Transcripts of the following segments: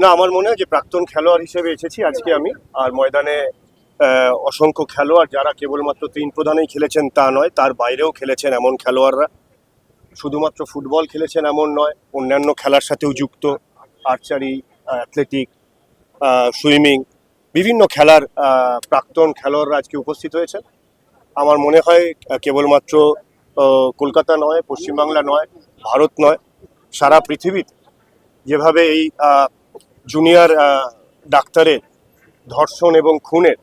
না, আমার মনে হয় যে প্রাক্তন খেলোয়াড় হিসেবে এসেছি আজকে আমি। আর ময়দানে অসংখ্য খেলোয়াড় যারা কেবলমাত্র তিন প্রধানেই খেলেছেন তা নয়, তার বাইরেও খেলেছেন এমন খেলোয়াড়রা। শুধুমাত্র ফুটবল খেলেছেন এমন নয়, অন্যান্য খেলার সাথেও যুক্ত। আর্চারি, অ্যাথলেটিক সুইমিং, বিভিন্ন খেলার প্রাক্তন খেলোয়াড়রা আজকে উপস্থিত হয়েছেন। আমার মনে হয় কেবলমাত্র কলকাতা নয়, পশ্চিমবাংলা নয়, ভারত নয়, সারা পৃথিবীতে যেভাবে এই জুনিয়র ডাক্তারের ধর্ষণ এবং খুনের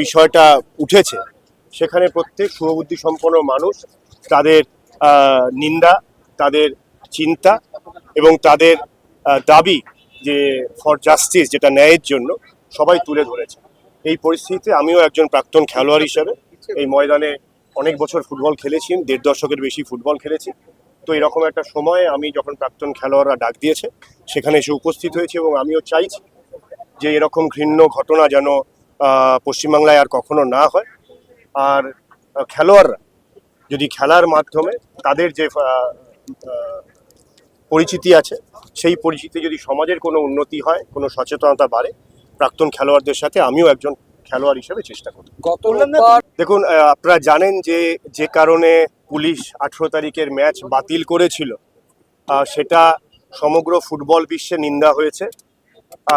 বিষয়টা উঠেছে। সেখানে প্রত্যেক শুভবুদ্ধি সম্পন্ন মানুষ তাদের নিন্দা, তাদের চিন্তা এবং তাদের দাবি যে ফর জাস্টিস যেটা ন্যায়ের জন্য সবাই তুলে ধরেছে। এই পরিস্থিতিতে আমিও একজন প্রাক্তন খেলোয়াড় হিসেবে এই ময়দানে অনেক বছর ফুটবল খেলেছি, দেড় দশকের বেশি ফুটবল খেলেছি। তো এরকম একটা সময়ে আমি যখন প্রাক্তন খেলোয়াড়রা ডাক দিয়েছে সেখানে এসে উপস্থিত হয়েছি এবং আমিও চাইছি যে এরকম ঘৃণ্য ঘটনা যেন পশ্চিমবাংলায় আর কখনো না হয়। আর খেলোয়াড়রা যদি খেলার মাধ্যমে তাদের যে পরিচিতি আছে সেই পরিচিতি যদি সমাজের কোনো উন্নতি হয় কোনো সচেতনতা বাড়ে প্রাক্তন খেলোয়াড়দের সাথে আমিও একজন খেলোয়াড় হিসেবে চেষ্টা করি দেখুন আপনারা জানেন যে যে কারণে পুলিশ আঠেরো তারিখের ম্যাচ বাতিল করেছিল। সেটা সমগ্র ফুটবল বিশ্বে নিন্দা হয়েছে।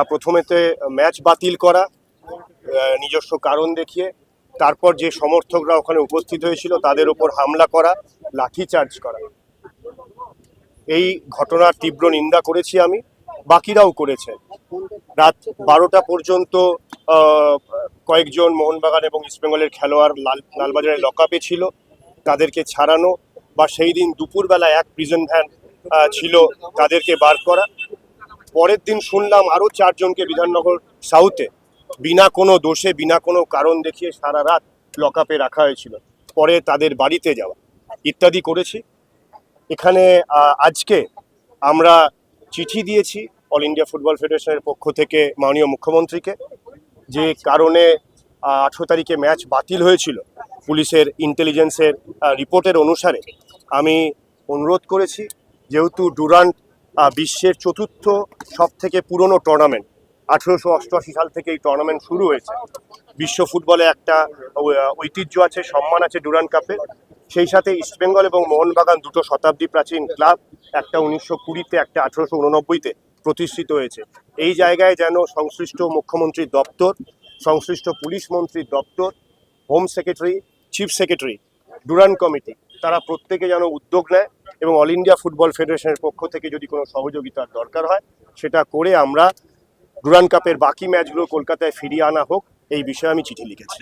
প্রথমেতে ম্যাচ বাতিল করা নিজস্ব কারণ দেখিয়ে, তারপর যে সমর্থকরা ওখানে উপস্থিত হয়েছিল তাদের ওপর হামলা করা লাঠিচার্জ করা। এই ঘটনার তীব্র নিন্দা করেছি আমি, বাকিরাও করেছে রাত বারোটা পর্যন্ত কয়েকজন মোহনবাগান এবং ইস্টবেঙ্গলের খেলোয়াড় লাল লালবাজারের লকআপে ছিল। তাদেরকে ছাড়ানো বা সেই দিন দুপুরবেলা এক প্রিজন ভ্যান ছিল তাদেরকে বার করা। পরের দিন শুনলাম আরও চারজনকে বিধাননগর সাউথে বিনা কোনো দোষে, বিনা কোনো কারণ দেখিয়ে সারা রাত লকআপে রাখা হয়েছিল। পরে তাদের বাড়িতে যাওয়া ইত্যাদি করেছি। এখানে আজকে আমরা চিঠি দিয়েছি অল ইন্ডিয়া ফুটবল ফেডারেশনের পক্ষ থেকে মাননীয় মুখ্যমন্ত্রীকে যে কারণে আঠেরো তারিখে ম্যাচ বাতিল হয়েছিল। পুলিশের ইন্টেলিজেন্সের রিপোর্টের অনুসারে আমি অনুরোধ করেছি, যেহেতু ডুরান্ট বিশ্বের চতুর্থ সব থেকে পুরনো টুর্নামেন্ট আঠেরোশো অষ্টআশি সাল থেকে এই টুর্নামেন্ট শুরু হয়েছে। বিশ্ব ফুটবলে একটা ঐতিহ্য আছে, সম্মান আছে ডুরান্ট কাপে। সেই সাথে ইস্টবেঙ্গল এবং মোহনবাগান দুটো শতাব্দী প্রাচীন ক্লাব, একটা উনিশশো কুড়িতে, একটা আঠেরোশো উননব্বইতে প্রতিষ্ঠিত হয়েছে। এই জায়গায় যেন সংশ্লিষ্ট মুখ্যমন্ত্রীর দপ্তর, সংশ্লিষ্ট পুলিশ মন্ত্রীর দপ্তর, home secretary chief secretary Duran committee তারা প্রত্যেকে যেন উদ্যোগ নেয় এবং অল ইন্ডিয়া ফুটবল ফেডারেশনের পক্ষ থেকে যদি কোনো সহযোগিতার দরকার হয়, সেটা করে আমরা ডুরান কাপের বাকি ম্যাচগুলো কলকাতায় ফিরিয়ে আনা হোক, এই বিষয়ে আমি চিঠি লিখেছি।